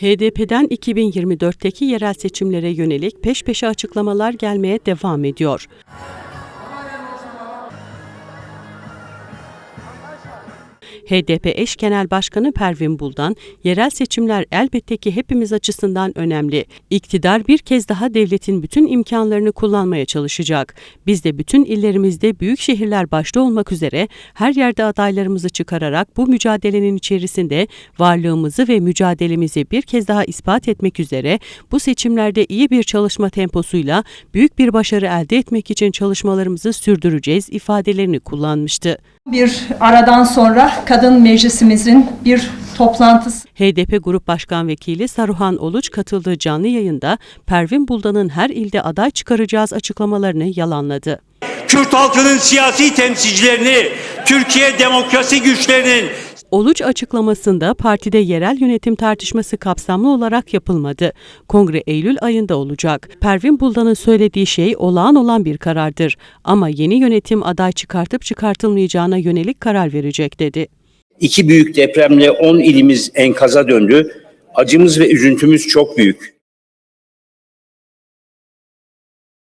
HDP'den 2024'teki yerel seçimlere yönelik peş peşe açıklamalar gelmeye devam ediyor. HDP eş genel başkanı Pervin Buldan, yerel seçimler elbette ki hepimiz açısından önemli. İktidar bir kez daha devletin bütün imkanlarını kullanmaya çalışacak. Biz de bütün illerimizde büyük şehirler başta olmak üzere her yerde adaylarımızı çıkararak bu mücadelenin içerisinde varlığımızı ve mücadelemizi bir kez daha ispat etmek üzere bu seçimlerde iyi bir çalışma temposuyla büyük bir başarı elde etmek için çalışmalarımızı sürdüreceğiz ifadelerini kullanmıştı. Bir aradan sonra kadın meclisimizin bir toplantısı HDP Grup Başkan Vekili Saruhan Oluç katıldığı canlı yayında Pervin Buldan'ın her ilde aday çıkaracağız açıklamalarını yalanladı. Kürt halkının siyasi temsilcilerini, Türkiye demokrasi güçlerinin Oluç açıklamasında partide yerel yönetim tartışması kapsamlı olarak yapılmadı. Kongre Eylül ayında olacak. Pervin Buldan'ın söylediği şey olağan olan bir karardır. Ama yeni yönetim aday çıkartıp çıkartılmayacağına yönelik karar verecek dedi. İki büyük depremle 10 ilimiz enkaza döndü. Acımız ve üzüntümüz çok büyük.